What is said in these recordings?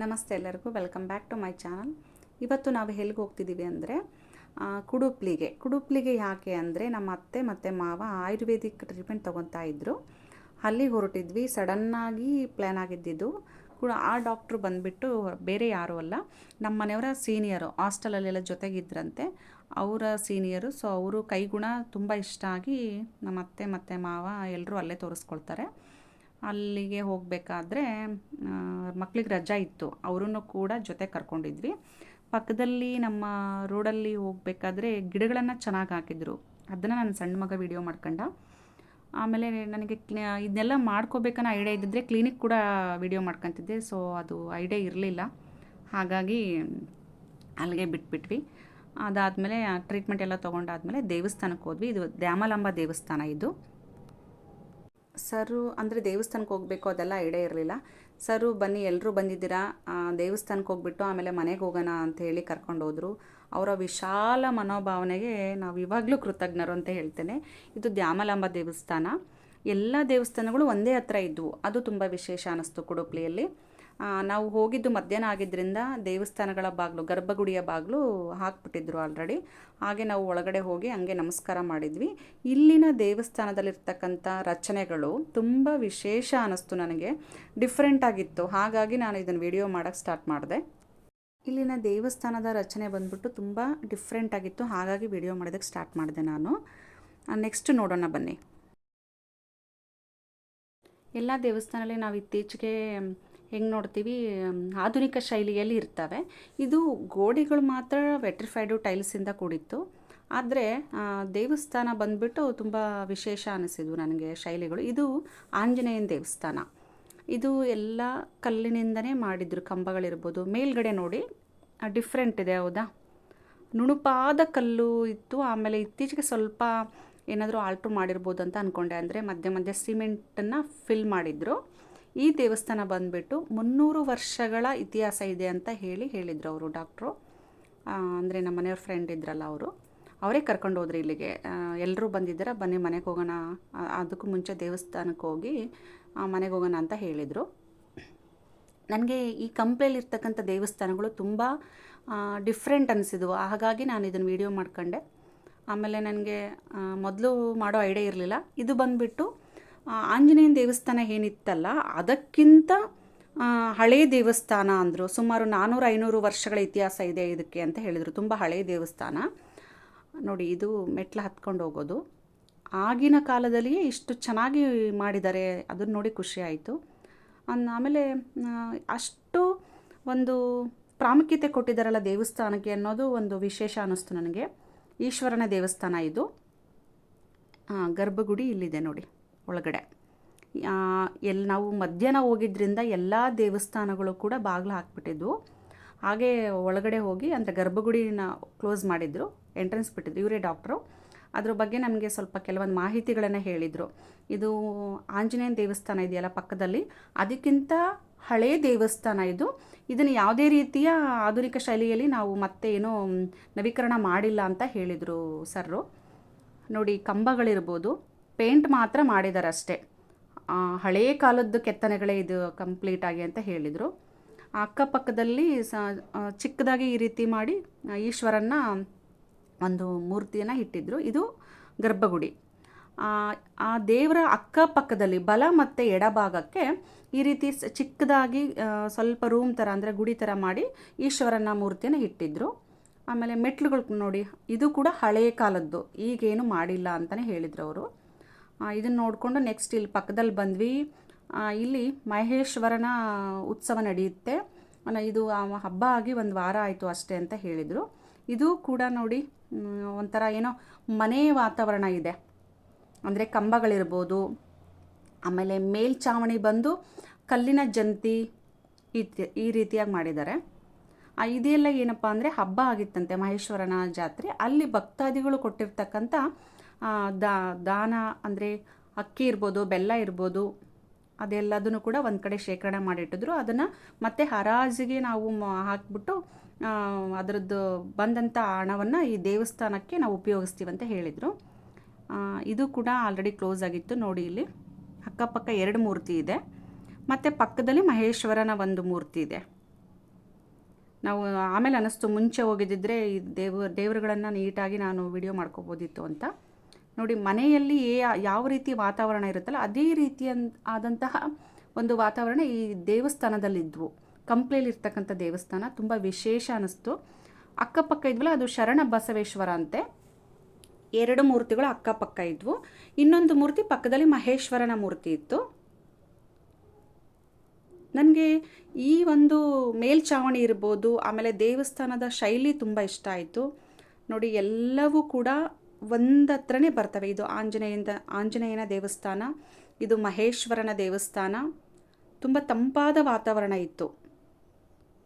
ನಮಸ್ತೆ ಎಲ್ಲರಿಗೂ, welcome back to my channel. ಇವತ್ತು ನಾವು ಎಲ್ಲಿಗೆ ಹೋಗ್ತಿದ್ದೀವಿ ಅಂದರೆ ಕುಡುಪ್ಲಿಗೆ. ಕುಡುಪ್ಲಿಗೆ ಯಾಕೆ ಅಂದರೆ, ನಮ್ಮ ಅತ್ತೆ ಮತ್ತು ಮಾವ ಆಯುರ್ವೇದಿಕ್ ಟ್ರೀಟ್ಮೆಂಟ್ ತೊಗೊತಾ ಇದ್ದರು ಅಲ್ಲಿಗೆ ಹೊರಟಿದ್ವಿ. ಸಡನ್ನಾಗಿ ಪ್ಲ್ಯಾನ್ ಆಗಿದ್ದಿದ್ದು. ಕೂಡ ಆ ಡಾಕ್ಟ್ರು ಬಂದುಬಿಟ್ಟು ಬೇರೆ ಯಾರೂ ಅಲ್ಲ, ನಮ್ಮ ಮನೆಯವರ ಸೀನಿಯರು, ಹಾಸ್ಟೆಲಲ್ಲೆಲ್ಲ ಜೊತೆಗಿದ್ರಂತೆ. ಅವರ ಸೀನಿಯರು, ಸೊ ಅವರು ಕೈಗುಣ ತುಂಬ ಇಷ್ಟ ಆಗಿ ನಮ್ಮ ಅತ್ತೆ ಮತ್ತು ಮಾವ ಎಲ್ಲರೂ ಅಲ್ಲೇ ತೋರಿಸ್ಕೊಳ್ತಾರೆ. ಅಲ್ಲಿಗೆ ಹೋಗಬೇಕಾದ್ರೆ ಮಕ್ಳಿಗೆ ರಜಾ ಇತ್ತು. ಅವರನ್ನು ಕೂಡ ಜೊತೆ ಕರ್ಕೊಂಡಿದ್ವಿ. ಪಕ್ಕದಲ್ಲಿ ನಮ್ಮ ರೋಡಲ್ಲಿ ಹೋಗಬೇಕಾದ್ರೆ ಗಿಡಗಳನ್ನು ಚೆನ್ನಾಗಿ ಹಾಕಿದ್ರು. ಅದನ್ನು ನನ್ನ ಸಣ್ಣ ಮಗ ವಿಡಿಯೋ ಮಾಡ್ಕೊಂಡ. ಆಮೇಲೆ ನನಗೆ ಇದನ್ನೆಲ್ಲ ಮಾಡ್ಕೋಬೇಕನ್ನೋ ಐಡಿಯಾ ಇದ್ದಿದ್ರೆ ಕ್ಲಿನಿಕ್ ಕೂಡ ವಿಡಿಯೋ ಮಾಡ್ಕೊತಿದ್ದೆ. ಸೊ ಅದು ಐಡಿಯಾ ಇರಲಿಲ್ಲ. ಹಾಗಾಗಿ ಅಲ್ಲಿಗೆ ಬಿಟ್ಬಿಟ್ವಿ. ಅದಾದಮೇಲೆ ಟ್ರೀಟ್ಮೆಂಟ್ ಎಲ್ಲ ತೊಗೊಂಡಾದ್ಮೇಲೆ ದೇವಸ್ಥಾನಕ್ಕೆ ಹೋದ್ವಿ. ಇದು ದ್ಯಾಮಲಾಂಬ ದೇವಸ್ಥಾನ ಇದು. ಸರು ಅಂದರೆ ದೇವಸ್ಥಾನಕ್ಕೆ ಹೋಗಬೇಕು ಅದೆಲ್ಲ ಐಡಿಯಾ ಇರಲಿಲ್ಲ. ಸರು ಬನ್ನಿ ಎಲ್ಲರೂ ಬಂದಿದ್ದೀರಾ? ದೇವಸ್ಥಾನಕ್ಕೆ ಹೋಗ್ಬಿಟ್ಟು ಆಮೇಲೆ ಮನೆಗೆ ಹೋಗೋಣ ಅಂತ ಹೇಳಿ ಕರ್ಕೊಂಡು ಹೋದರು. ಅವರ ವಿಶಾಲ ಮನೋಭಾವನೆಗೆ ನಾವು ಇವಾಗಲೂ ಕೃತಜ್ಞರು ಅಂತ ಹೇಳ್ತೇನೆ. ಇದು ದ್ಯಾಮಲಾಂಬ ದೇವಸ್ಥಾನ. ಎಲ್ಲ ದೇವಸ್ಥಾನಗಳು ಒಂದೇ ಹತ್ರ ಇದ್ದವು ಅದು ತುಂಬ ವಿಶೇಷ ಅನ್ನಿಸ್ತು ಕುಡುಪ್ಲಿಯಲ್ಲಿ ನಾವು ಹೋಗಿದ್ದು ಮಧ್ಯಾಹ್ನ ಆಗಿದ್ದರಿಂದ ದೇವಸ್ಥಾನಗಳ ಬಾಗಿಲು, ಗರ್ಭಗುಡಿಯ ಬಾಗಿಲು ಹಾಕ್ಬಿಟ್ಟಿದ್ರು ಆಲ್ರೆಡಿ ಹಾಗೆ ನಾವು ಒಳಗಡೆ ಹೋಗಿ ಹಂಗೆ ನಮಸ್ಕಾರ ಮಾಡಿದ್ವಿ. ಇಲ್ಲಿನ ದೇವಸ್ಥಾನದಲ್ಲಿರ್ತಕ್ಕಂಥ ರಚನೆಗಳು ತುಂಬ ವಿಶೇಷ ಅನ್ನಿಸ್ತು ನನಗೆ. ಡಿಫ್ರೆಂಟ್ ಆಗಿತ್ತು. ಹಾಗಾಗಿ ನಾನು ಇದನ್ನು ವಿಡಿಯೋ ಮಾಡೋಕ್ಕೆ ಸ್ಟಾರ್ಟ್ ಮಾಡಿದೆ. ಇಲ್ಲಿನ ದೇವಸ್ಥಾನದ ರಚನೆ ಬಂದ್ಬಿಟ್ಟು ತುಂಬ ಡಿಫ್ರೆಂಟ್ ಆಗಿತ್ತು. ಹಾಗಾಗಿ ವಿಡಿಯೋ ಮಾಡೋದಕ್ಕೆ ಸ್ಟಾರ್ಟ್ ಮಾಡಿದೆ ನಾನು. ನೆಕ್ಸ್ಟ್ ನೋಡೋಣ ಬನ್ನಿ. ಎಲ್ಲ ದೇವಸ್ಥಾನದಲ್ಲಿ ನಾವು ಇತ್ತೀಚೆಗೆ ಹೆಂಗೆ ನೋಡ್ತೀವಿ ಆಧುನಿಕ ಶೈಲಿಯಲ್ಲಿ ಇರ್ತವೆ. ಇದು ಗೋಡೆಗಳು ಮಾತ್ರ ವೆಟ್ರಿಫೈಡು ಟೈಲ್ಸಿಂದ ಕೂಡಿತ್ತು. ಆದರೆ ದೇವಸ್ಥಾನ ಬಂದ್ಬಿಟ್ಟು ತುಂಬ ವಿಶೇಷ ಅನಿಸಿದ್ವು ನನಗೆ ಶೈಲಿಗಳು. ಇದು ಆಂಜನೇಯನ ದೇವಸ್ಥಾನ. ಇದು ಎಲ್ಲ ಕಲ್ಲಿನಿಂದನೇ ಮಾಡಿದ್ರು, ಕಂಬಗಳಿರ್ಬೋದು. ಮೇಲ್ಗಡೆ ನೋಡಿ ಡಿಫ್ರೆಂಟ್ ಇದೆ, ಹೌದಾ? ನುಣುಪಾದ ಕಲ್ಲು ಇತ್ತು. ಆಮೇಲೆ ಇತ್ತೀಚೆಗೆ ಸ್ವಲ್ಪ ಏನಾದರೂ ಆಲ್ಟ್ರು ಮಾಡಿರ್ಬೋದು ಅಂತ ಅಂದ್ಕೊಂಡೆ ಅಂದರೆ ಮಧ್ಯೆ ಮಧ್ಯೆ ಸಿಮೆಂಟನ್ನು ಫಿಲ್ ಮಾಡಿದ್ರು. ಈ ದೇವಸ್ಥಾನ ಬಂದುಬಿಟ್ಟು ಮುನ್ನೂರು ವರ್ಷಗಳ ಇತಿಹಾಸ ಇದೆ ಅಂತ ಹೇಳಿ ಹೇಳಿದರು ಅವರು ಡಾಕ್ಟ್ರು. ಅಂದರೆ ನಮ್ಮ ಮನೆಯವ್ರ ಫ್ರೆಂಡ್ ಇದ್ರಲ್ಲ ಅವರು. ಅವರೇ ಕರ್ಕೊಂಡು ಹೋದ್ರಿ ಇಲ್ಲಿಗೆ. ಎಲ್ಲರೂ ಬಂದಿದ್ದೀರಾ? ಬನ್ನಿ ಮನೆಗೆ ಹೋಗೋಣ. ಅದಕ್ಕೂ ಮುಂಚೆ ದೇವಸ್ಥಾನಕ್ಕೆ ಹೋಗಿ ಮನೆಗೆ ಹೋಗೋಣ ಅಂತ ಹೇಳಿದರು. ನನಗೆ ಈ ಕಂಪ್ಲೇಲಿರ್ತಕ್ಕಂಥ ದೇವಸ್ಥಾನಗಳು ತುಂಬ ಡಿಫ್ರೆಂಟ್ ಅನಿಸಿದವು. ಹಾಗಾಗಿ ನಾನು ಇದನ್ನು ವಿಡಿಯೋ ಮಾಡ್ಕೊಂಡೆ. ಆಮೇಲೆ ನನಗೆ ಮೊದಲು ಮಾಡೋ ಐಡಿಯಾ ಇರಲಿಲ್ಲ. ಇದು ಬಂದುಬಿಟ್ಟು ಆಂಜನೇಯನ ದೇವಸ್ಥಾನ ಏನಿತ್ತಲ್ಲ, ಅದಕ್ಕಿಂತ ಹಳೇ ದೇವಸ್ಥಾನ ಅಂದರು, ಸುಮಾರು ನಾನ್ನೂರು ಐನೂರು ವರ್ಷಗಳ ಇತಿಹಾಸ ಇದೆ ಇದಕ್ಕೆ ಅಂತ ಹೇಳಿದರು, ತುಂಬ ಹಳೇ ದೇವಸ್ಥಾನ. ನೋಡಿ, ಇದು ಮೆಟ್ಲು ಹತ್ಕೊಂಡು ಹೋಗೋದು. ಆಗಿನ ಕಾಲದಲ್ಲಿಯೇ ಇಷ್ಟು ಚೆನ್ನಾಗಿ ಮಾಡಿದ್ದಾರೆ, ಅದನ್ನು ನೋಡಿ ಖುಷಿ ಆಯಿತು. ಆಮೇಲೆ ಅಷ್ಟು ಒಂದು ಪ್ರಾಮುಖ್ಯತೆ ಕೊಟ್ಟಿದ್ದಾರಲ್ಲ ದೇವಸ್ಥಾನಕ್ಕೆ ಅನ್ನೋದು ಒಂದು ವಿಶೇಷ ಅನ್ನಿಸ್ತು ನನಗೆ. ಈಶ್ವರನ ದೇವಸ್ಥಾನ ಇದು. ಗರ್ಭಗುಡಿ ಇಲ್ಲಿದೆ ನೋಡಿ. ಒಳಗಡೆ. ಎಲ್ಲಿ ನಾವು ಮಧ್ಯಾಹ್ನ ಹೋಗಿದ್ದರಿಂದ ಎಲ್ಲ ದೇವಸ್ಥಾನಗಳು ಕೂಡ ಬಾಗಿಲು ಹಾಕ್ಬಿಟ್ಟಿದ್ವು. ಹಾಗೆ ಒಳಗಡೆ ಹೋಗಿ ಅಂದರೆ ಗರ್ಭಗುಡಿನ ಕ್ಲೋಸ್ ಮಾಡಿದ್ರು ಎಂಟ್ರೆನ್ಸ್ ಬಿಟ್ಟಿದ್ರು. ಇವರೇ ಡಾಕ್ಟ್ರು ಅದ್ರ ಬಗ್ಗೆ ನಮಗೆ ಸ್ವಲ್ಪ ಕೆಲವೊಂದು ಮಾಹಿತಿಗಳನ್ನು ಹೇಳಿದರು. ಇದು ಆಂಜನೇಯನ ದೇವಸ್ಥಾನ ಇದೆಯಲ್ಲ ಪಕ್ಕದಲ್ಲಿ? ಅದಕ್ಕಿಂತ ಹಳೇ ದೇವಸ್ಥಾನ ಇದು. ಇದನ್ನು ಯಾವುದೇ ರೀತಿಯ ಆಧುನಿಕ ಶೈಲಿಯಲ್ಲಿ ನಾವು ಮತ್ತೆ ಏನೋ ನವೀಕರಣ ಮಾಡಿಲ್ಲ ಅಂತ ಹೇಳಿದರು ಸರ್ರು. ನೋಡಿ, ಕಂಬಗಳಿರ್ಬೋದು ಪೇಂಟ್ ಮಾತ್ರ ಮಾಡಿದ್ದಾರೆ ಅಷ್ಟೇ ಹಳೆಯ ಹಳೇ ಕಾಲದ್ದು ಕೆತ್ತನೆಗಳೇ ಇದು ಕಂಪ್ಲೀಟ್ ಆಗಿ ಅಂತ ಹೇಳಿದರು. ಅಕ್ಕಪಕ್ಕದಲ್ಲಿ ಸ ಚಿಕ್ಕದಾಗಿ ಈ ರೀತಿ ಮಾಡಿ ಈಶ್ವರನ್ನ ಒಂದು ಮೂರ್ತಿಯನ್ನು ಇಟ್ಟಿದ್ದರು ಇದು ಗರ್ಭಗುಡಿ. ಆ, ದೇವರ ಅಕ್ಕಪಕ್ಕದಲ್ಲಿ ಬಲ ಮತ್ತು ಎಡಭಾಗಕ್ಕೆ ಈ ರೀತಿ ಚಿಕ್ಕದಾಗಿ ಸ್ವಲ್ಪ ರೂಮ್ ಥರ ಅಂದರೆ ಗುಡಿ ಥರ ಮಾಡಿ ಈಶ್ವರನ ಮೂರ್ತಿಯನ್ನು ಇಟ್ಟಿದ್ದರು ಆಮೇಲೆ ಮೆಟ್ಲುಗಳು ನೋಡಿ ಇದು ಕೂಡ ಹಳೆಯ ಕಾಲದ್ದು ಈಗೇನು ಮಾಡಿಲ್ಲ ಅಂತಲೇ ಹೇಳಿದ್ರು ಅವರು. ಇದನ್ನು ನೋಡಿಕೊಂಡು ನೆಕ್ಸ್ಟ್ ಇಲ್ಲಿ ಪಕ್ಕದಲ್ಲಿ ಬಂದ್ವಿ. ಇಲ್ಲಿ ಮಹೇಶ್ವರನ ಉತ್ಸವ ನಡೆಯುತ್ತೆ. ಇದು ಹಬ್ಬ ಆಗಿ ಒಂದು ವಾರ ಆಯಿತು ಅಷ್ಟೇ ಅಂತ ಹೇಳಿದರು. ಇದು ಕೂಡ ನೋಡಿ ಒಂಥರ ಏನೋ ಮನೆ ವಾತಾವರಣ ಇದೆ. ಅಂದರೆ ಕಂಬಗಳಿರ್ಬೋದು, ಆಮೇಲೆ ಮೇಲ್ಛಾವಣಿ ಬಂದು ಕಲ್ಲಿನ ಜಂತಿ ಈ ಈ ರೀತಿಯಾಗಿ ಮಾಡಿದ್ದಾರೆ. ಇದೆಲ್ಲ ಏನಪ್ಪ ಅಂದರೆ ಹಬ್ಬ ಆಗಿತ್ತಂತೆ ಮಹೇಶ್ವರನ ಜಾತ್ರೆ. ಅಲ್ಲಿ ಭಕ್ತಾದಿಗಳು ಕೊಟ್ಟಿರ್ತಕ್ಕಂಥ ದಾ, ದಾನ ಅಂದರೆ ಅಕ್ಕಿ ಇರ್ಬೋದು, ಬೆಲ್ಲ ಇರ್ಬೋದು, ಅದೆಲ್ಲದನ್ನು ಕೂಡ ಒಂದು ಕಡೆ ಶೇಖರಣೆ ಮಾಡಿಟ್ಟಿದ್ರು. ಅದನ್ನು ಮತ್ತೆ ಹರಾಜಿಗೆ ನಾವು ಹಾಕ್ಬಿಟ್ಟು ಅದರದ್ದು ಬಂದಂಥ ಹಣವನ್ನು ಈ ದೇವಸ್ಥಾನಕ್ಕೆ ನಾವು ಉಪಯೋಗಿಸ್ತೀವಿ ಅಂತ ಹೇಳಿದರು. ಇದು ಕೂಡ ಆಲ್ರೆಡಿ ಕ್ಲೋಸ್ ಆಗಿತ್ತು ನೋಡಿ ಇಲ್ಲಿ. ಅಕ್ಕಪಕ್ಕ ಎರಡು ಮೂರ್ತಿ ಇದೆ. ಮತ್ತು ಪಕ್ಕದಲ್ಲಿ ಮಹೇಶ್ವರನ ಒಂದು ಮೂರ್ತಿ ಇದೆ. ನಾವು ಆಮೇಲೆ ಅನ್ನಿಸ್ತು ಮುಂಚೆ ಹೋಗಿದ್ದಿದ್ರೆ ಈ ದೇವ, ದೇವರುಗಳನ್ನು ನೀಟಾಗಿ ನಾನು ವಿಡಿಯೋ ಮಾಡ್ಕೋಬೋದಿತ್ತು ಅಂತ. ನೋಡಿ, ಮನೆಯಲ್ಲಿ ಯಾವ ರೀತಿ ವಾತಾವರಣ ಇರುತ್ತಲ್ಲ, ಅದೇ ರೀತಿಯ ಆದಂತಹ ಒಂದು ವಾತಾವರಣ ಈ ದೇವಸ್ಥಾನದಲ್ಲಿದ್ವು. ಕಂಪ್ಲೇಲಿರ್ತಕ್ಕಂಥ ದೇವಸ್ಥಾನ, ತುಂಬ ವಿಶೇಷ ಅನ್ನಿಸ್ತು. ಅಕ್ಕಪಕ್ಕ ಇದ್ವಲ್ಲ, ಅದು ಶರಣ ಬಸವೇಶ್ವರ ಅಂತೆ. ಎರಡು ಮೂರ್ತಿಗಳು ಅಕ್ಕಪಕ್ಕ ಇದ್ವು. ಇನ್ನೊಂದು ಮೂರ್ತಿ ಪಕ್ಕದಲ್ಲಿ ಮಹೇಶ್ವರನ ಮೂರ್ತಿ ಇತ್ತು. ನನಗೆ ಈ ಒಂದು ಮೇಲ್ಛಾವಣಿ ಇರ್ಬೋದು, ಆಮೇಲೆ ದೇವಸ್ಥಾನದ ಶೈಲಿ ತುಂಬ ಇಷ್ಟ ಆಯಿತು. ನೋಡಿ, ಎಲ್ಲವೂ ಕೂಡ ಒಂದತ್ರನೇ ಬರ್ತವೆ. ಇದು ಆಂಜನೇಯಂದ, ಆಂಜನೇಯನ ದೇವಸ್ಥಾನ, ಇದು ಮಹೇಶ್ವರನ ದೇವಸ್ಥಾನ. ತುಂಬ ತಂಪಾದ ವಾತಾವರಣ ಇತ್ತು.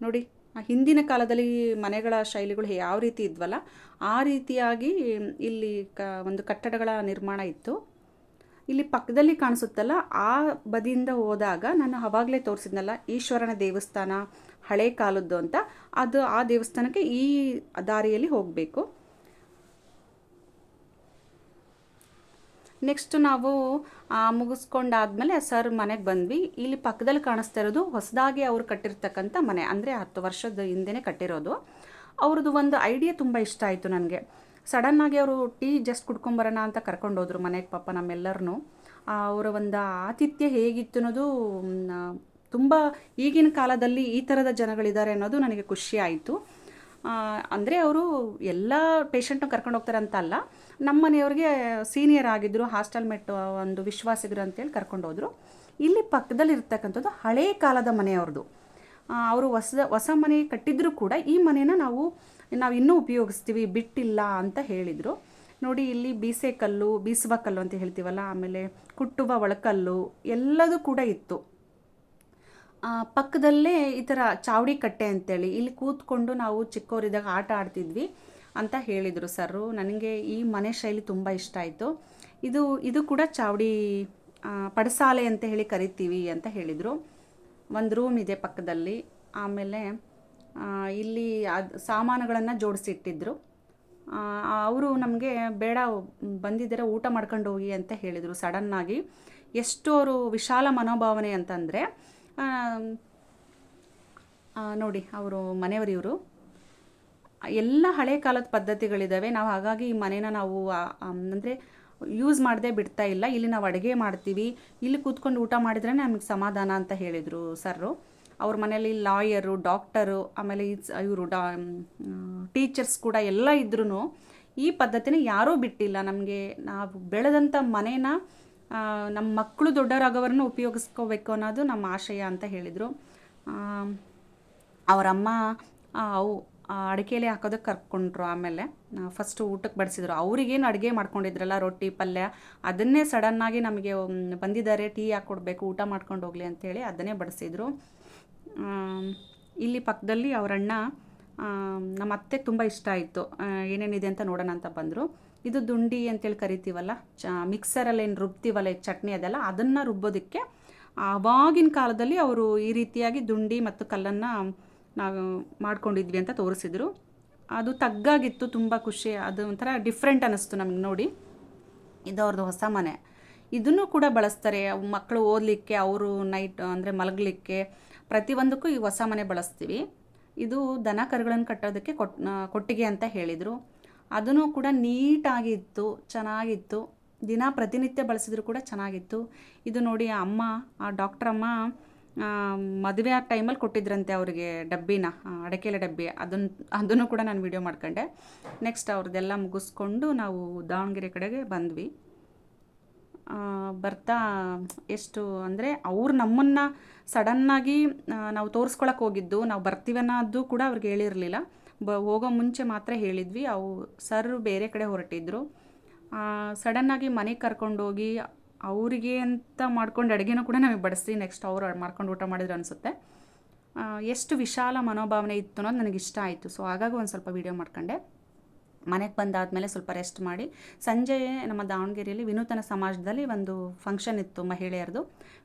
ನೋಡಿ, ಆ ಹಿಂದಿನ ಕಾಲದಲ್ಲಿ ಮನೆಗಳ ಶೈಲಿಗಳು ಯಾವ ರೀತಿ ಇದ್ವಲ್ಲ, ಆ ರೀತಿಯಾಗಿ ಇಲ್ಲಿ ಕ, ಒಂದು ಕಟ್ಟಡಗಳ ನಿರ್ಮಾಣ ಇತ್ತು. ಇಲ್ಲಿ ಪಕ್ಕದಲ್ಲಿ ಕಾಣಿಸುತ್ತಲ್ಲ, ಆ ಬದಿಯಿಂದ ಹೋದಾಗ ನಾನು ಅವಾಗಲೇ ತೋರಿಸಿದ್ನಲ್ಲ, ಈಶ್ವರನ ದೇವಸ್ಥಾನ, ಹಳೆ ಕಾಲದ್ದು ಅಂತ. ಅದು ಆ ದೇವಸ್ಥಾನಕ್ಕೆ ಈ ದಾರಿಯಲ್ಲಿ ಹೋಗಬೇಕು. ನೆಕ್ಸ್ಟ್ ನಾವು ಮುಗಿಸ್ಕೊಂಡಾದ್ಮೇಲೆ ಸರ್ ಮನೆಗೆ ಬಂದ್ವಿ. ಇಲ್ಲಿ ಪಕ್ಕದಲ್ಲಿ ಕಾಣಿಸ್ತಾ ಇರೋದು ಹೊಸದಾಗಿ ಅವರು ಕಟ್ಟಿರ್ತಕ್ಕಂಥ ಮನೆ. ಅಂದರೆ ಹತ್ತು ವರ್ಷದ ಹಿಂದೆನೇ ಕಟ್ಟಿರೋದು. ಅವ್ರದ್ದು ಒಂದು ಐಡಿಯಾ ತುಂಬ ಇಷ್ಟ ಆಯಿತು ನನಗೆ. ಸಡನ್ನಾಗಿ ಅವರು ಟೀ ಜಸ್ಟ್ ಕುಡ್ಕೊಂಬರೋಣ ಅಂತ ಕರ್ಕೊಂಡೋದ್ರು ಮನೆಗೆ ಪಾಪ ನಮ್ಮೆಲ್ಲರನ್ನೂ ಅವರ ಒಂದು ಆತಿಥ್ಯ ಹೇಗಿತ್ತು ಅನ್ನೋದು ತುಂಬ ಈಗಿನ ಕಾಲದಲ್ಲಿ ಈ ಥರದ ಜನಗಳಿದ್ದಾರೆ ಅನ್ನೋದು ನನಗೆ ಖುಷಿ ಆಯಿತು. ಅಂದರೆ ಅವರು ಎಲ್ಲ ಪೇಷಂಟ್ನ ಕರ್ಕೊಂಡು ಹೋಗ್ತಾರೆ ಅಂತ ಅಲ್ಲ ನಮ್ಮ ಮನೆಯವ್ರಿಗೆ ಸೀನಿಯರ್ ಆಗಿದ್ದರು ಹಾಸ್ಟೆಲ್ ಮೆಟ್ ಒಂದು ವಿಶ್ವಾಸಿಗರು ಅಂತೇಳಿ ಕರ್ಕೊಂಡು ಹೋದರು. ಇಲ್ಲಿ ಪಕ್ಕದಲ್ಲಿ ಇರ್ತಕ್ಕಂಥದ್ದು ಹಳೇ ಕಾಲದ ಮನೆಯವ್ರದ್ದು ಅವರು ಹೊಸ ಹೊಸ ಮನೆ ಕಟ್ಟಿದ್ರೂ ಕೂಡ ಈ ಮನೇನ ನಾವು ನಾವು ಇನ್ನೂ ಉಪಯೋಗಿಸ್ತೀವಿ, ಬಿಟ್ಟಿಲ್ಲ ಅಂತ ಹೇಳಿದರು. ನೋಡಿ, ಇಲ್ಲಿ ಬೀಸೆ ಕಲ್ಲು, ಬೀಸುವ ಕಲ್ಲು ಅಂತ ಹೇಳ್ತೀವಲ್ಲ, ಆಮೇಲೆ ಕುಟ್ಟುವ ಒಳಕಲ್ಲು ಎಲ್ಲದೂ ಕೂಡ ಇತ್ತು. ಪಕ್ಕದಲ್ಲೇ ಈ ಥರ ಚಾವಡಿ ಕಟ್ಟೆ ಅಂತೇಳಿ. ಇಲ್ಲಿ ಕೂತ್ಕೊಂಡು ನಾವು ಚಿಕ್ಕವರಿದ್ದಾಗ ಆಟ ಆಡ್ತಿದ್ವಿ ಅಂತ ಹೇಳಿದರು ಸರ್ರು. ನನಗೆ ಈ ಮನೆ ಶೈಲಿ ತುಂಬ ಇಷ್ಟ ಆಯಿತು. ಇದು ಇದು ಕೂಡ ಚಾವಡಿ ಪಡಸಾಲೆ ಅಂತ ಹೇಳಿ ಕರಿತೀವಿ ಅಂತ ಹೇಳಿದರು. ಒಂದು ರೂಮ್ ಇದೆ ಪಕ್ಕದಲ್ಲಿ. ಆಮೇಲೆ ಇಲ್ಲಿ ಅದು, ಸಾಮಾನುಗಳನ್ನು ಜೋಡಿಸಿಟ್ಟಿದ್ರು. ಅವರು ನಮಗೆ ಬೇಡ, ಬಂದಿದ್ದೀರ, ಊಟ ಮಾಡ್ಕೊಂಡು ಹೋಗಿ ಅಂತ ಹೇಳಿದರು. ಸಡನ್ನಾಗಿ ಎಷ್ಟು ಅವರು ವಿಶಾಲ ಮನೋಭಾವನೆ ಅಂತಂದರೆ ನೋಡಿ, ಅವರು ಮನೆಯವರು ಇವರು ಎಲ್ಲ ಹಳೆ ಕಾಲದ ಪದ್ಧತಿಗಳಿದ್ದಾವೆ ನಾವು ಹಾಗಾಗಿ ಈ ಮನೇನ ನಾವು ಅಂದರೆ ಯೂಸ್ ಮಾಡದೆ ಬಿಡ್ತಾ ಇಲ್ಲ. ಇಲ್ಲಿ ನಾವು ಅಡುಗೆ ಮಾಡ್ತೀವಿ. ಇಲ್ಲಿ ಕೂತ್ಕೊಂಡು ಊಟ ಮಾಡಿದ್ರೆ ನಮಗೆ ಸಮಾಧಾನ ಅಂತ ಹೇಳಿದರು ಸರ್ರು. ಅವ್ರ ಮನೇಲಿ ಲಾಯರು, ಡಾಕ್ಟರು, ಆಮೇಲೆ ಇವರು, ಡಾ ಟೀಚರ್ಸ್ ಕೂಡ ಎಲ್ಲ ಇದ್ರೂ ಈ ಪದ್ಧತಿನ ಯಾರೂ ಬಿಟ್ಟಿಲ್ಲ. ನಮಗೆ ನಾವು ಬೆಳೆದಂಥ ಮನೇನ ನಮ್ಮ ಮಕ್ಕಳು ದೊಡ್ಡವರಾಗೋವರನ್ನು ಉಪಯೋಗಿಸ್ಕೋಬೇಕು ಅನ್ನೋದು ನಮ್ಮ ಆಶಯ ಅಂತ ಹೇಳಿದರು. ಅವರಮ್ಮ ಅವು ಅಡಿಕೆಲೆ ಹಾಕೋದಕ್ಕೆ ಕರ್ಕೊಂಡ್ರು ಆಮೇಲೆ. ಫಸ್ಟು ಊಟಕ್ಕೆ ಬಡಿಸಿದ್ರು. ಅವ್ರಿಗೇನು ಅಡುಗೆ ಮಾಡ್ಕೊಂಡಿದ್ರಲ್ಲ, ರೊಟ್ಟಿ, ಪಲ್ಯ, ಅದನ್ನೇ ಸಡನ್ನಾಗಿ ನಮಗೆ ಬಂದಿದ್ದಾರೆ, ಟೀ ಹಾಕ್ಕೊಡ್ಬೇಕು ಊಟ ಮಾಡ್ಕೊಂಡು ಹೋಗಲಿ ಅಂಥೇಳಿ ಅದನ್ನೇ ಬಡಿಸಿದ್ರು. ಇಲ್ಲಿ ಪಕ್ಕದಲ್ಲಿ ಅವರಣ್ಣ ನಮ್ಮ ಅತ್ತೆ ತುಂಬ ಇಷ್ಟ ಆಯಿತು. ಏನೇನಿದೆ ಅಂತ ನೋಡೋಣ ಅಂತ ಬಂದರು. ಇದು ದುಂಡಿ ಅಂತೇಳಿ ಕರಿತೀವಲ್ಲ, ಚ ಮಿಕ್ಸರಲ್ಲಿ ಏನು ರುಬ್ತೀವಲ್ಲ ಈ ಚಟ್ನಿ ಅದೆಲ್ಲ, ಅದನ್ನು ರುಬ್ಬೋದಕ್ಕೆ ಆವಾಗಿನ ಕಾಲದಲ್ಲಿ ಅವರು ಈ ರೀತಿಯಾಗಿ ದುಂಡಿ ಮತ್ತು ಕಲ್ಲನ್ನು ನಾವು ಮಾಡ್ಕೊಂಡಿದ್ವಿ ಅಂತ ತೋರಿಸಿದ್ರು. ಅದು ತಗ್ಗಾಗಿತ್ತು, ತುಂಬ ಖುಷಿ, ಅದು ಒಂಥರ ಡಿಫ್ರೆಂಟ್ ಅನ್ನಿಸ್ತು ನಮಗೆ ನೋಡಿ. ಇದು ಅವ್ರದ್ದು ಹೊಸ ಮನೆ. ಇದನ್ನು ಕೂಡ ಬಳಸ್ತಾರೆ ಮಕ್ಕಳು ಓದಲಿಕ್ಕೆ, ಅವರು ನೈಟ್ ಅಂದರೆ ಮಲಗಲಿಕ್ಕೆ, ಪ್ರತಿಯೊಂದಕ್ಕೂ ಈ ಹೊಸ ಮನೆ ಬಳಸ್ತೀವಿ. ಇದು ದನ ಕರುಗಳನ್ನು ಕಟ್ಟೋದಕ್ಕೆ ಕೊಟ್ ಕೊಟ್ಟಿಗೆ ಅಂತ ಹೇಳಿದರು. ಅದನ್ನು ಕೂಡ ನೀಟಾಗಿತ್ತು ಚೆನ್ನಾಗಿತ್ತು. ದಿನ ಪ್ರತಿನಿತ್ಯ ಬಳಸಿದ್ರು ಕೂಡ ಚೆನ್ನಾಗಿತ್ತು. ಇದು ನೋಡಿ ಅಮ್ಮ ಆ ಡಾಕ್ಟ್ರ್ ಅಮ್ಮ ಆ, ಮದುವೆ ಆ ಟೈಮಲ್ಲಿ ಕೊಟ್ಟಿದ್ರಂತೆ ಅವರಿಗೆ ಡಬ್ಬಿನ ಅಡಕೆಲೆ ಡಬ್ಬಿ. ಅದನ್ನು ಅದನ್ನು ಕೂಡ ನಾನು ವಿಡಿಯೋ ಮಾಡ್ಕೊಂಡೆ. ನೆಕ್ಸ್ಟ್ ಅವ್ರದ್ದೆಲ್ಲ ಮುಗಿಸ್ಕೊಂಡು ನಾವು ದಾವಣಗೆರೆ ಕಡೆಗೆ ಬಂದ್ವಿ. ಬರ್ತಾ ಎಷ್ಟು ಅಂದರೆ ಅವ್ರು ನಮ್ಮನ್ನು ಸಡನ್ನಾಗಿ ನಾವು ತೋರಿಸ್ಕೊಳಕ್ಕೆ ಹೋಗಿದ್ದು ನಾವು ಬರ್ತೀವನ್ನೋದು ಕೂಡ ಅವ್ರಿಗೆ ಹೇಳಿರಲಿಲ್ಲ. ಬ, ಹೋಗೋ ಮುಂಚೆ ಮಾತ್ರ ಹೇಳಿದ್ವಿ. ಅವು ಸರ್ ಬೇರೆ ಕಡೆ ಹೊರಟಿದ್ರು. ಸಡನ್ನಾಗಿ ಮನೆಗೆ ಕರ್ಕೊಂಡೋಗಿ ಅವರಿಗೆ ಅಂತ ಮಾಡ್ಕೊಂಡು ಅಡುಗೆನೂ ಕೂಡ ನಮಗೆ ಬಡಿಸಿ ನೆಕ್ಸ್ಟ್ ಅವರು ಮಾಡ್ಕೊಂಡು ಊಟ ಮಾಡಿದ್ರು ಅನಿಸುತ್ತೆ. ಎಷ್ಟು ವಿಶಾಲ ಮನೋಭಾವನೆ ಇತ್ತು ಅನ್ನೋದು ನನಗೆ ಇಷ್ಟ ಆಯಿತು. ಸೊ ಹಾಗಾಗಿ ಒಂದು ಸ್ವಲ್ಪ ವೀಡಿಯೋ ಮಾಡ್ಕೊಂಡೆ. ಮನೆಗೆ ಬಂದಾದಮೇಲೆ ಸ್ವಲ್ಪ ರೆಸ್ಟ್ ಮಾಡಿ. ಸಂಜೆ ನಮ್ಮ ದಾವಣಗೆರೆಯಲ್ಲಿ ವಿನೂತನ ಸಮಾಜದಲ್ಲಿ ಒಂದು ಫಂಕ್ಷನ್ ಇತ್ತು ಮಹಿಳೆಯರದು.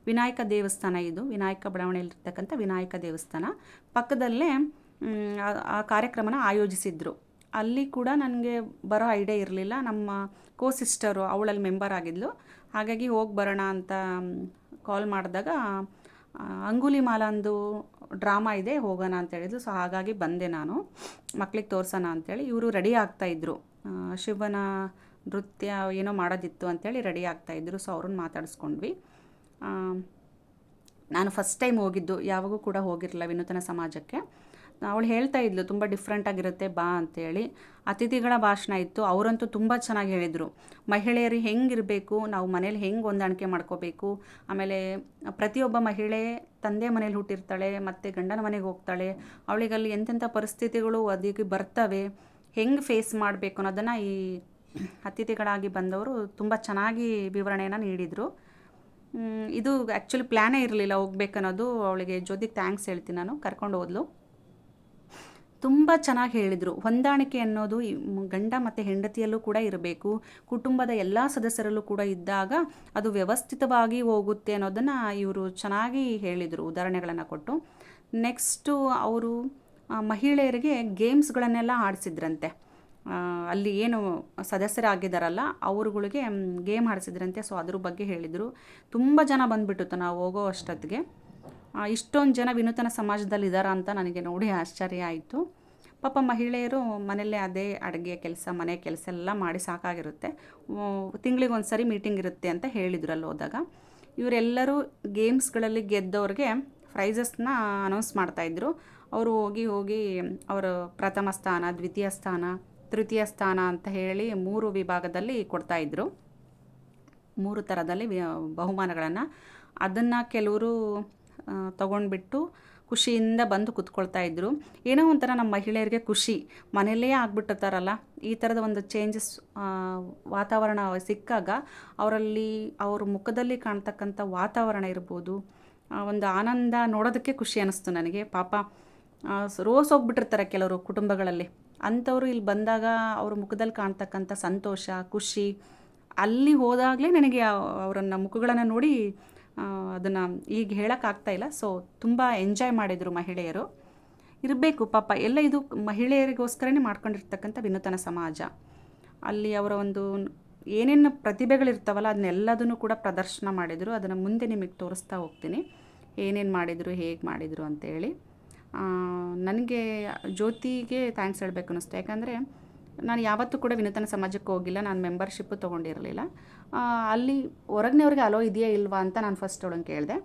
ವಿನಾಯಕ ದೇವಸ್ಥಾನ ಇದು. ವಿನಾಯಕ ಬಡಾವಣೆಯಲ್ಲಿರ್ತಕ್ಕಂಥ ವಿನಾಯಕ ದೇವಸ್ಥಾನ. ಪಕ್ಕದಲ್ಲೇ ಆ- ಕಾರ್ಯಕ್ರಮನ ಆಯೋಜಿಸಿದ್ರು. ಅಲ್ಲಿ ಕೂಡ ನನಗೆ ಬರೋ ಐಡಿಯಾ ಇರಲಿಲ್ಲ. ನಮ್ಮ ಕೋ ಸಿಸ್ಟರು ಅವಳಲ್ಲಿ ಮೆಂಬರ್ ಆಗಿದ್ಲು. ಹಾಗಾಗಿ ಹೋಗಿ ಬರೋಣ ಅಂತ ಕಾಲ್ ಮಾಡಿದಾಗ ಅಂಗುಲಿ ಮಾಲಂದು ಡ್ರಾಮಾ ಇದೆ, ಹೋಗೋಣ ಅಂತ ಹೇಳಿದ್ಲು ಸೊ ಹಾಗಾಗಿ ಬಂದೆ ನಾನು. ಮಕ್ಳಿಗೆ ತೋರ್ಸೋಣ ಅಂತೇಳಿ ಇವರು ರೆಡಿ ಆಗ್ತಾಯಿದ್ರು ಶಿವನ ನೃತ್ಯ ಏನೋ ಮಾಡೋದಿತ್ತು ಅಂತೇಳಿ ರೆಡಿ ಆಗ್ತಾಯಿದ್ರು ಸೊ ಅವ್ರನ್ನ ಮಾತಾಡಿಸ್ಕೊಂಡ್ವಿ. ನಾನು ಫಸ್ಟ್ ಟೈಮ್ ಹೋಗಿದ್ದು. ಯಾವಾಗೂ ಕೂಡ ಹೋಗಿರಲಿಲ್ಲ ವಿನೂತನ ಸಮಾಜಕ್ಕೆ. ಅವಳು ಹೇಳ್ತಾ ಇದ್ಲು, ತುಂಬ ಡಿಫ್ರೆಂಟಾಗಿರುತ್ತೆ ಬಾ ಅಂತೇಳಿ. ಅತಿಥಿಗಳ ಭಾಷಣ ಇತ್ತು. ಅವರಂತೂ ತುಂಬ ಚೆನ್ನಾಗಿ ಹೇಳಿದರು. ಮಹಿಳೆಯರು ಹೆಂಗಿರಬೇಕು, ನಾವು ಮನೇಲಿ ಹೆಂಗೆ ಹೊಂದಾಣಿಕೆ ಮಾಡ್ಕೋಬೇಕು? ಆಮೇಲೆ ಪ್ರತಿಯೊಬ್ಬ ಮಹಿಳೆ ತಂದೆ ಮನೇಲಿ ಹುಟ್ಟಿರ್ತಾಳೆ, ಮತ್ತು ಗಂಡನ ಮನೆಗೆ ಹೋಗ್ತಾಳೆ. ಅವಳಿಗಲ್ಲಿ ಎಂತೆಂಥ ಪರಿಸ್ಥಿತಿಗಳು ಅದಕ್ಕೆ ಬರ್ತವೆ, ಹೆಂಗೆ ಫೇಸ್ ಮಾಡಬೇಕು ಅನ್ನೋದನ್ನು ಈ ಅತಿಥಿಗಳಾಗಿ ಬಂದವರು ತುಂಬ ಚೆನ್ನಾಗಿ ವಿವರಣೆಯನ್ನು ನೀಡಿದರು. ಇದು ಆ್ಯಕ್ಚುಲಿ ಪ್ಲ್ಯಾನೇ ಇರಲಿಲ್ಲ ಹೋಗ್ಬೇಕನ್ನೋದು. ಅವಳಿಗೆ ಜೊತೆಗೆ ಥ್ಯಾಂಕ್ಸ್ ಹೇಳ್ತೀನಿ ನಾನು. ಕರ್ಕೊಂಡು ಹೋದ್ಲು. ತುಂಬ ಚೆನ್ನಾಗಿ ಹೇಳಿದರು. ಹೊಂದಾಣಿಕೆ ಅನ್ನೋದು ಗಂಡ ಮತ್ತು ಹೆಂಡತಿಯಲ್ಲೂ ಕೂಡ ಇರಬೇಕು. ಕುಟುಂಬದ ಎಲ್ಲ ಸದಸ್ಯರಲ್ಲೂ ಕೂಡ ಇದ್ದಾಗ ಅದು ವ್ಯವಸ್ಥಿತವಾಗಿ ಹೋಗುತ್ತೆ ಅನ್ನೋದನ್ನು ಇವರು ಚೆನ್ನಾಗಿ ಹೇಳಿದರು, ಉದಾಹರಣೆಗಳನ್ನು ಕೊಟ್ಟು. ನೆಕ್ಸ್ಟು ಅವರು ಮಹಿಳೆಯರಿಗೆ ಗೇಮ್ಸ್ಗಳನ್ನೆಲ್ಲ ಆಡಿಸಿದ್ರಂತೆ. ಅಲ್ಲಿ ಏನು ಸದಸ್ಯರಾಗಿದ್ದಾರಲ್ಲ ಅವರುಗಳಿಗೆ ಗೇಮ್ ಆಡಿಸಿದ್ರಂತೆ. ಸೊ, ಅದ್ರ ಬಗ್ಗೆ ಹೇಳಿದರು. ತುಂಬ ಜನ ಬಂದ್ಬಿಟ್ಟಿತ್ತು ನಾವು ಹೋಗೋ ಅಷ್ಟೊತ್ತಿಗೆ. ಇಷ್ಟೊಂದು ಜನ ವಿನೂತನ ಸಮಾಜದಲ್ಲಿ ಇದ್ದಾರಾ ಅಂತ ನನಗೆ ನೋಡಿ ಆಶ್ಚರ್ಯ ಆಯಿತು. ಪಾಪ ಮಹಿಳೆಯರು ಮನೆಯಲ್ಲೇ ಅದೇ ಅಡುಗೆ ಕೆಲಸ, ಮನೆ ಕೆಲಸ ಎಲ್ಲ ಮಾಡಿ ಸಾಕಾಗಿರುತ್ತೆ. ತಿಂಗಳಿಗೆ ಒಂದು ಸರಿ ಮೀಟಿಂಗ್ ಇರುತ್ತೆ ಅಂತ ಹೇಳಿದ್ರು ಅಲ್ಲಿ ಹೋದಾಗ. ಇವರೆಲ್ಲರೂ ಗೇಮ್ಸ್ಗಳಲ್ಲಿ ಗೆದ್ದವ್ರಿಗೆ ಪ್ರೈಸಸ್ನ ಅನೌನ್ಸ್ ಮಾಡ್ತಾಯಿದ್ರು ಅವರು ಹೋಗಿ ಹೋಗಿ ಅವರು ಪ್ರಥಮ ಸ್ಥಾನ, ದ್ವಿತೀಯ ಸ್ಥಾನ, ತೃತೀಯ ಸ್ಥಾನ ಅಂತ ಹೇಳಿ ಮೂರು ವಿಭಾಗದಲ್ಲಿ ಕೊಡ್ತಾಯಿದ್ರು ಮೂರು ಥರದಲ್ಲಿ ಬಹುಮಾನಗಳನ್ನು. ಅದನ್ನು ಕೆಲವರು ತೊಗೊಂಡ್ಬಿಟ್ಟು ಖುಷಿಯಿಂದ ಬಂದು ಕುತ್ಕೊಳ್ತಾ ಇದ್ದರು ಏನೋ ಒಂಥರ ನಮ್ಮ ಮಹಿಳೆಯರಿಗೆ ಖುಷಿ. ಮನೆಯಲ್ಲೇ ಆಗ್ಬಿಟ್ಟಿರ್ತಾರಲ್ಲ, ಈ ಥರದ ಒಂದು ಚೇಂಜಸ್ ವಾತಾವರಣ ಸಿಕ್ಕಾಗ ಅವರಲ್ಲಿ ಅವ್ರ ಮುಖದಲ್ಲಿ ಕಾಣ್ತಕ್ಕಂಥ ವಾತಾವರಣ ಇರ್ಬೋದು. ಒಂದು ಆನಂದ ನೋಡೋದಕ್ಕೆ ಖುಷಿ ಅನ್ನಿಸ್ತು ನನಗೆ. ಪಾಪ ರೋಸ್ ಹೋಗ್ಬಿಟ್ಟಿರ್ತಾರೆ ಕೆಲವರು ಕುಟುಂಬಗಳಲ್ಲಿ. ಅಂಥವ್ರು ಇಲ್ಲಿ ಬಂದಾಗ ಅವ್ರ ಮುಖದಲ್ಲಿ ಕಾಣ್ತಕ್ಕಂಥ ಸಂತೋಷ, ಖುಷಿ, ಅಲ್ಲಿ ಹೋದಾಗಲೇ ನನಗೆ ಅವರನ್ನು ಮುಖಗಳನ್ನು ನೋಡಿ ಅದನ್ನು ಈಗ ಹೇಳೋಕ್ಕಾಗ್ತಾ ಇಲ್ಲ. ಸೊ ತುಂಬ ಎಂಜಾಯ್ ಮಾಡಿದರು ಮಹಿಳೆಯರು. ಇರಬೇಕು, ಪಾಪ ಎಲ್ಲ ಇದು ಮಹಿಳೆಯರಿಗೋಸ್ಕರನೇ ಮಾಡ್ಕೊಂಡಿರ್ತಕ್ಕಂಥ ವಿನೂತನ ಸಮಾಜ. ಅಲ್ಲಿ ಅವರ ಒಂದು ಏನೇನು ಪ್ರತಿಭೆಗಳಿರ್ತಾವಲ್ಲ, ಅದನ್ನೆಲ್ಲದನ್ನು ಕೂಡ ಪ್ರದರ್ಶನ ಮಾಡಿದರು. ಅದನ್ನು ಮುಂದೆ ನಿಮಗೆ ತೋರಿಸ್ತಾ ಹೋಗ್ತೀನಿ. ಏನೇನು ಮಾಡಿದರು, ಹೇಗೆ ಮಾಡಿದರು ಅಂತೇಳಿ ನನಗೆ ಜ್ಯೋತಿಗೆ ಥ್ಯಾಂಕ್ಸ್ ಹೇಳಬೇಕು ಅನ್ನಿಸ್ತು ಯಾಕಂದರೆ ನಾನು ಯಾವತ್ತೂ ಕೂಡ ವಿನೂತನ ಸಮಾಜಕ್ಕೆ ಹೋಗಿಲ್ಲ. ನಾನು ಮೆಂಬರ್ಶಿಪ್ಪು ತೊಗೊಂಡಿರಲಿಲ್ಲ. ಅಲ್ಲಿ ಹೊರಗಿನವ್ರಿಗೆ ಅಲೋ ಇದೆಯಾ ಇಲ್ವಾ ಅಂತ ನಾನು ಫಸ್ಟ್ ಅವಳನ್ನು ಕೇಳಿದೆ.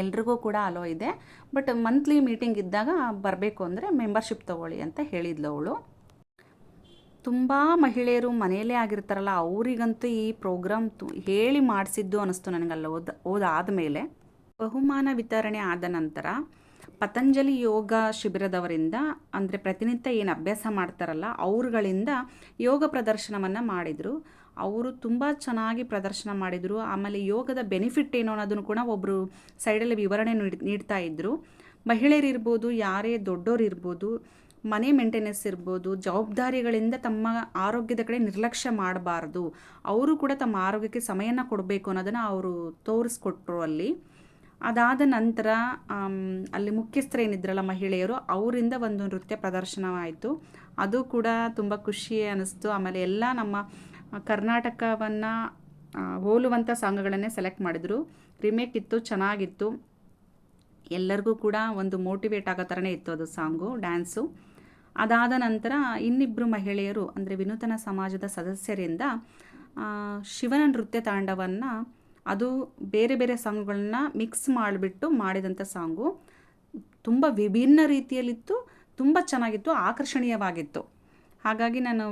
ಎಲ್ರಿಗೂ ಕೂಡ ಅಲೋ ಇದೆ. ಬಟ್ ಮಂತ್ಲಿ ಮೀಟಿಂಗ್ ಇದ್ದಾಗ ಬರಬೇಕು ಅಂದರೆ ಮೆಂಬರ್ಶಿಪ್ ತೊಗೊಳ್ಳಿ ಅಂತ ಹೇಳಿದ್ಲು ಅವಳು. ತುಂಬ ಮಹಿಳೆಯರು ಮನೆಯಲ್ಲೇ ಆಗಿರ್ತಾರಲ್ಲ, ಅವರಿಗಂತೂ ಈ ಪ್ರೋಗ್ರಾಮ್ ತು ಹೇಳಿ ಮಾಡಿಸಿದ್ದು ಅನ್ನಿಸ್ತು ನನಗಲ್ಲ ಓದ್ ಓದಾದ ಮೇಲೆ ಬಹುಮಾನ ವಿತರಣೆ ಆದ ನಂತರ ಪತಂಜಲಿ ಯೋಗ ಶಿಬಿರದವರಿಂದ, ಅಂದರೆ ಪ್ರತಿನಿತ್ಯ ಏನು ಅಭ್ಯಾಸ ಮಾಡ್ತಾರಲ್ಲ, ಅವ್ರುಗಳಿಂದ ಯೋಗ ಪ್ರದರ್ಶನವನ್ನು ಮಾಡಿದರು. ಅವರು ತುಂಬ ಚೆನ್ನಾಗಿ ಪ್ರದರ್ಶನ ಮಾಡಿದರು. ಆಮೇಲೆ ಯೋಗದ ಬೆನಿಫಿಟ್ ಏನು ಅನ್ನೋದನ್ನು ಕೂಡ ಒಬ್ಬರು ಸೈಡಲ್ಲಿ ವಿವರಣೆ ನೀಡ್, ನೀಡ್ತಾ ಇದ್ದರು ಮಹಿಳೆಯರಿರ್ಬೋದು ಯಾರೇ ದೊಡ್ಡೋರು ಇರ್ಬೋದು, ಮನೆ ಮೇಂಟೆನೆನ್ಸ್ ಇರ್ಬೋದು, ಜವಾಬ್ದಾರಿಗಳಿಂದ ತಮ್ಮ ಆರೋಗ್ಯದ ಕಡೆ ನಿರ್ಲಕ್ಷ್ಯ ಮಾಡಬಾರ್ದು, ಅವರು ಕೂಡ ತಮ್ಮ ಆರೋಗ್ಯಕ್ಕೆ ಸಮಯನ ಕೊಡಬೇಕು ಅನ್ನೋದನ್ನು ಅವರು ತೋರಿಸ್ಕೊಟ್ರು ಅಲ್ಲಿ. ಅದಾದ ನಂತರ ಅಲ್ಲಿ ಮುಖ್ಯಸ್ಥರೇನಿದ್ರಲ್ಲ ಮಹಿಳೆಯರು, ಅವರಿಂದ ಒಂದು ನೃತ್ಯ ಪ್ರದರ್ಶನವಾಯಿತು. ಅದು ಕೂಡ ತುಂಬ ಖುಷಿ ಅನ್ನಿಸ್ತು. ಆಮೇಲೆ ಎಲ್ಲ ನಮ್ಮ ಕರ್ನಾಟಕವನ್ನು ಹೋಲುವಂಥ ಸಾಂಗ್ಗಳನ್ನೇ ಸೆಲೆಕ್ಟ್ ಮಾಡಿದರು. ರಿಮೇಕ್ ಇತ್ತು, ಚೆನ್ನಾಗಿತ್ತು. ಎಲ್ಲರಿಗೂ ಕೂಡ ಒಂದು ಮೋಟಿವೇಟ್ ಆಗೋ ಥರನೇ ಇತ್ತು ಅದು ಸಾಂಗು ಡ್ಯಾನ್ಸು ಅದಾದ ನಂತರ ಇನ್ನಿಬ್ಬರು ಮಹಿಳೆಯರು, ಅಂದರೆ ವಿನೂತನ ಸಮಾಜದ ಸದಸ್ಯರಿಂದ ಶಿವನ ನೃತ್ಯ ತಾಂಡವನ್ನು ಅದು ಬೇರೆ ಬೇರೆ ಸಾಂಗ್ಗಳನ್ನ ಮಿಕ್ಸ್ ಮಾಡಿಬಿಟ್ಟು ಮಾಡಿದಂಥ ಸಾಂಗು. ತುಂಬ ವಿಭಿನ್ನ ರೀತಿಯಲ್ಲಿತ್ತು, ತುಂಬ ಚೆನ್ನಾಗಿತ್ತು, ಆಕರ್ಷಣೀಯವಾಗಿತ್ತು. ಹಾಗಾಗಿ ನಾನು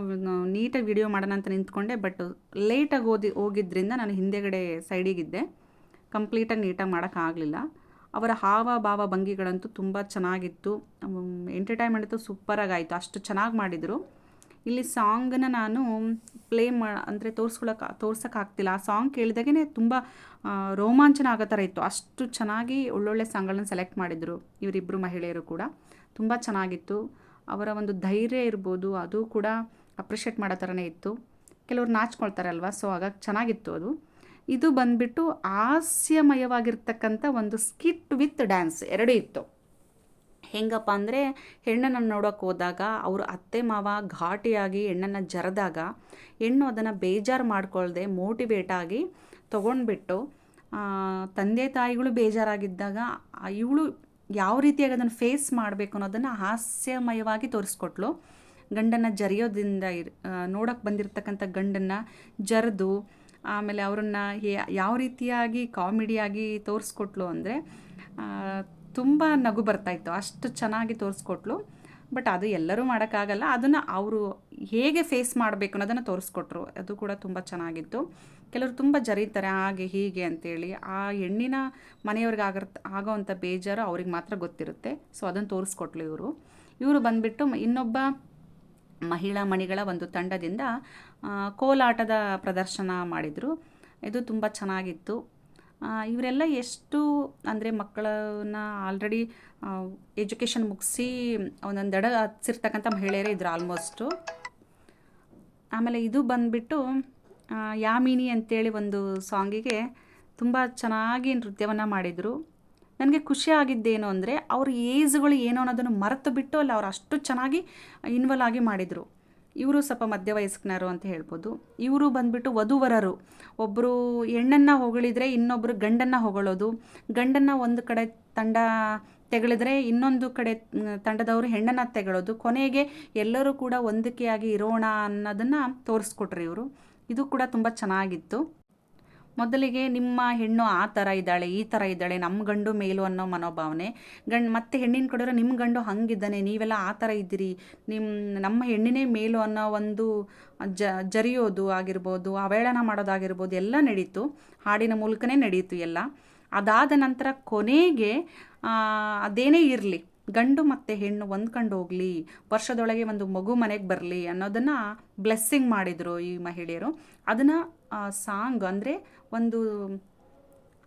ನೀಟಾಗಿ ವಿಡಿಯೋ ಮಾಡೋಣ ಅಂತ ನಿಂತ್ಕೊಂಡೆ ಬಟ್ ಲೇಟಾಗಿ ಓದಿ ಹೋಗಿದ್ದರಿಂದ ನಾನು ಹಿಂದೆಗಡೆ ಸೈಡಿಗಿದ್ದೆ ಕಂಪ್ಲೀಟಾಗಿ ನೀಟಾಗಿ ಮಾಡೋಕ್ಕಾಗಲಿಲ್ಲ ಅವರ ಹಾವ, ಭಾವ, ಭಂಗಿಗಳಂತೂ ತುಂಬ ಚೆನ್ನಾಗಿತ್ತು. ಎಂಟರ್ಟೈನ್ಮೆಂಟ್ ಅಂತೂ ಸೂಪರಾಗಾಯಿತು ಅಷ್ಟು ಚೆನ್ನಾಗಿ ಮಾಡಿದರು. ಇಲ್ಲಿ ಸಾಂಗನ್ನ ನಾನು ಪ್ಲೇ ಮಾ, ಅಂದರೆ ತೋರಿಸ್ಕೊಳಕ್ಕೆ ತೋರ್ಸೋಕ್ಕಾಗ್ತಿಲ್ಲ ಆ ಸಾಂಗ್ ಕೇಳಿದಾಗೇ ತುಂಬ ರೋಮಾಂಚನ ಆಗೋ ಥರ ಇತ್ತು. ಅಷ್ಟು ಚೆನ್ನಾಗಿ ಒಳ್ಳೊಳ್ಳೆ ಸಾಂಗ್ಗಳನ್ನ ಸೆಲೆಕ್ಟ್ ಮಾಡಿದರು ಇವರಿಬ್ಬರು ಮಹಿಳೆಯರು ಕೂಡ. ತುಂಬ ಚೆನ್ನಾಗಿತ್ತು. ಅವರ ಒಂದು ಧೈರ್ಯ ಇರ್ಬೋದು, ಅದು ಕೂಡ ಅಪ್ರಿಷಿಯೇಟ್ ಮಾಡೋ ಥರನೇ ಇತ್ತು. ಕೆಲವ್ರು ನಾಚ್ಕೊಳ್ತಾರಲ್ವ ಸೊ ಆಗ ಚೆನ್ನಾಗಿತ್ತು ಅದು. ಇದು ಬಂದ್ಬಿಟ್ಟು ಹಾಸ್ಯಮಯವಾಗಿರ್ತಕ್ಕಂಥ ಒಂದು ಸ್ಕಿಟ್ ವಿತ್ ಡ್ಯಾನ್ಸ್ ಎರಡೂ ಇತ್ತು. ಹೆಂಗಪ್ಪ ಅಂದರೆ, ಹೆಣ್ಣನ್ನು ನೋಡೋಕೆ ಹೋದಾಗ ಅವರು ಅತ್ತೆ ಮಾವ ಘಾಟಿಯಾಗಿ ಹೆಣ್ಣನ್ನು ಜರದಾಗ ಹೆಣ್ಣು ಅದನ್ನು ಬೇಜಾರು ಮಾಡ್ಕೊಳ್ದೆ ಮೋಟಿವೇಟ್ ಆಗಿ ತೊಗೊಂಡ್ಬಿಟ್ಟು ತಂದೆ ತಾಯಿಗಳು ಬೇಜಾರಾಗಿದ್ದಾಗ ಇವಳು ಯಾವ ರೀತಿಯಾಗಿ ಅದನ್ನು ಫೇಸ್ ಮಾಡಬೇಕು ಅನ್ನೋದನ್ನು ಹಾಸ್ಯಮಯವಾಗಿ ತೋರಿಸ್ಕೊಟ್ಲು. ಗಂಡನ್ನು ಜರಿಯೋದ್ರಿಂದ ಇರ್ ನೋಡೋಕ್ಕೆ ಬಂದಿರತಕ್ಕಂಥ ಗಂಡನ್ನು ಜರಿದು, ಆಮೇಲೆ ಅವರನ್ನು ಯಾವ ರೀತಿಯಾಗಿ ಕಾಮಿಡಿಯಾಗಿ ತೋರಿಸ್ಕೊಟ್ಲು ಅಂದರೆ ತುಂಬ ನಗು ಬರ್ತಾಯಿತ್ತು ಅಷ್ಟು ಚೆನ್ನಾಗಿ ತೋರಿಸ್ಕೊಟ್ಲು. ಬಟ್ ಅದು ಎಲ್ಲರೂ ಮಾಡೋಕ್ಕಾಗಲ್ಲ. ಅದನ್ನು ಅವರು ಹೇಗೆ ಫೇಸ್ ಮಾಡಬೇಕು ಅನ್ನೋದನ್ನು ತೋರಿಸ್ಕೊಟ್ರು. ಅದು ಕೂಡ ತುಂಬ ಚೆನ್ನಾಗಿತ್ತು. ಕೆಲವರು ತುಂಬ ಜರೀತಾರೆ, ಹಾಗೆ ಹೀಗೆ ಅಂತೇಳಿ. ಆ ಹೆಣ್ಣಿನ ಮನೆಯವ್ರಿಗೆ ಆಗರ್ ಆಗೋವಂಥ ಬೇಜಾರು ಅವ್ರಿಗೆ ಮಾತ್ರ ಗೊತ್ತಿರುತ್ತೆ. ಸೊ ಅದನ್ನು ತೋರಿಸ್ಕೊಟ್ಲು ಇವರು. ಇವರು ಬಂದುಬಿಟ್ಟು ಇನ್ನೊಬ್ಬ ಮಹಿಳಾ ಮಣಿಗಳ ಒಂದು ತಂಡದಿಂದ ಕೋಲಾಟದ ಪ್ರದರ್ಶನ ಮಾಡಿದರು. ಇದು ತುಂಬ ಚೆನ್ನಾಗಿತ್ತು. ಇವರೆಲ್ಲ ಎಷ್ಟು ಅಂದರೆ ಮಕ್ಕಳನ್ನ ಆಲ್ರೆಡಿ ಎಜುಕೇಷನ್ ಮುಗಿಸಿ ಒಂದೊಂದು ದಡ ಹಚ್ಚಿರ್ತಕ್ಕಂಥ ಮಹಿಳೆಯರೇ ಇದ್ರು ಆಲ್ಮೋಸ್ಟು ಆಮೇಲೆ ಇದು ಬಂದುಬಿಟ್ಟು ಯಾಮಿನಿ ಅಂತೇಳಿ ಒಂದು ಸಾಂಗಿಗೆ ತುಂಬ ಚೆನ್ನಾಗಿ ನೃತ್ಯವನ್ನು ಮಾಡಿದರು. ನನಗೆ ಖುಷಿ ಆಗಿದ್ದೇನು ಅಂದರೆ ಅವ್ರ ಏಜ್ಗಳು ಏನು ಅನ್ನೋದನ್ನು ಮರೆತು ಬಿಟ್ಟು ಅಲ್ಲಿ ಅವ್ರು ಅಷ್ಟು ಚೆನ್ನಾಗಿ ಇನ್ವಾಲ್ವ್ ಆಗಿ ಮಾಡಿದರು. ಇವರು ಸ್ವಲ್ಪ ಮಧ್ಯ ವಯಸ್ಕನರು ಅಂತ ಹೇಳ್ಬೋದು. ಇವರು ಬಂದುಬಿಟ್ಟು ವಧುವರರು. ಒಬ್ಬರು ಹೆಣ್ಣನ್ನು ಹೊಗಳಿದರೆ ಇನ್ನೊಬ್ಬರು ಗಂಡನ್ನು ಹೊಗಳೋದು. ಗಂಡನ್ನು ಒಂದು ಕಡೆ ತಂಡ ತೆಗಳಿದ್ರೆ ಇನ್ನೊಂದು ಕಡೆ ತಂಡದವರು ಹೆಣ್ಣನ್ನು ತೆಗಳೋದು. ಕೊನೆಗೆ ಎಲ್ಲರೂ ಕೂಡ ಹೊಂದಿಕೆಯಾಗಿ ಇರೋಣ ಅನ್ನೋದನ್ನು ತೋರಿಸ್ಕೊಟ್ರು ಇವರು. ಇದು ಕೂಡ ತುಂಬ ಚೆನ್ನಾಗಿತ್ತು. ಮೊದಲಿಗೆ ನಿಮ್ಮ ಹೆಣ್ಣು ಆ ಥರ ಇದ್ದಾಳೆ, ಈ ಥರ ಇದ್ದಾಳೆ ನಮ್ಮ ಗಂಡು ಮೇಲು ಅನ್ನೋ ಮನೋಭಾವನೆ. ಗಂಡ್ ಮತ್ತೆ ಹೆಣ್ಣಿನ ಕಡೆಯವರು ನಿಮ್ಮ ಗಂಡು ಹಂಗಿದ್ದಾನೆ, ನೀವೆಲ್ಲ ಆ ಥರ ಇದ್ದೀರಿ. ನಿಮ್ಮ ನಮ್ಮ ಹೆಣ್ಣಿನೇ ಮೇಲು ಅನ್ನೋ ಒಂದು ಜ, ಜರಿಯೋದು ಆಗಿರ್ಬೋದು ಅವೇಳನ ಮಾಡೋದಾಗಿರ್ಬೋದು, ಎಲ್ಲ ನಡೀತು. ಹಾಡಿನ ಮೂಲಕನೇ ನಡೀತು ಎಲ್ಲ. ಅದಾದ ನಂತರ ಕೊನೆಗೆ ಅದೇನೇ ಇರಲಿ. ಗಂಡು ಮತ್ತು ಹೆಣ್ಣು ಹೊಂದ್ಕೊಂಡು ಹೋಗಲಿ, ವರ್ಷದೊಳಗೆ ಒಂದು ಮಗು ಮನೆಗೆ ಬರಲಿ ಅನ್ನೋದನ್ನು ಬ್ಲೆಸ್ಸಿಂಗ್ ಮಾಡಿದರು ಈ ಮಹಿಳೆಯರು. ಅದನ್ನು ಸಾಂಗ್ ಅಂದರೆ ಒಂದು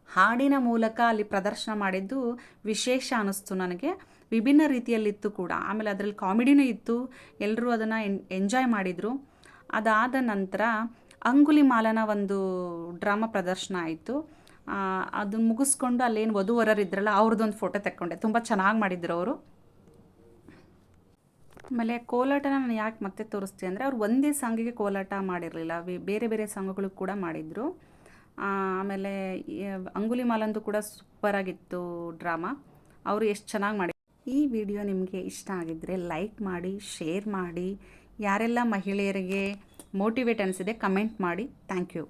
ಹಾಡಿನ ಮೂಲಕ ಅಲ್ಲಿ ಪ್ರದರ್ಶನ ಮಾಡಿದ್ದು ವಿಶೇಷ ಅನ್ನಿಸ್ತು ನನಗೆ. ವಿಭಿನ್ನ ರೀತಿಯಲ್ಲಿತ್ತು ಕೂಡ. ಆಮೇಲೆ ಅದರಲ್ಲಿ ಕಾಮಿಡಿನೂ ಇತ್ತು. ಎಲ್ಲರೂ ಅದನ್ನು ಎಂಜಾಯ್ ಮಾಡಿದರು. ಅದಾದ ನಂತರ ಅಂಗುಲಿ ಮಾಲನ ಒಂದು ಡ್ರಾಮಾ ಪ್ರದರ್ಶನ ಆಯಿತು. ಅದನ್ನ ಮುಗಿಸ್ಕೊಂಡು ಅಲ್ಲೇನು ವಧುವರರು ಇದ್ರಲ್ಲ ಅವ್ರದ್ದೊಂದು ಫೋಟೋ ತಕ್ಕೊಂಡೆ. ತುಂಬ ಚೆನ್ನಾಗಿ ಮಾಡಿದ್ರು ಅವರು. ಆಮೇಲೆ ಕೋಲಾಟನ ನಾನು ಯಾಕೆ ಮತ್ತೆ ತೋರಿಸ್ತೀನಿ ಅಂದರೆ, ಅವ್ರು ಒಂದೇ ಸಾಂಗಿಗೆ ಕೋಲಾಟ ಮಾಡಿರಲಿಲ್ಲ. ಬೇರೆ ಬೇರೆ ಸಾಂಗ್ಗಳು ಕೂಡ ಮಾಡಿದರು. ಆಮೇಲೆ ಅಂಗುಲಿ ಮಾಲಂದು ಕೂಡ ಸೂಪರಾಗಿತ್ತು ಡ್ರಾಮಾ. ಅವರು ಎಷ್ಟು ಚೆನ್ನಾಗಿ ಮಾಡಿ, ಈ ವಿಡಿಯೋ ನಿಮಗೆ ಇಷ್ಟ ಆಗಿದ್ದರೆ ಲೈಕ್ ಮಾಡಿ, ಶೇರ್ ಮಾಡಿ. ಯಾರೆಲ್ಲ ಮಹಿಳೆಯರಿಗೆ ಮೋಟಿವೇಟ್ ಅನಿಸಿದೆ ಕಮೆಂಟ್ ಮಾಡಿ. Thank you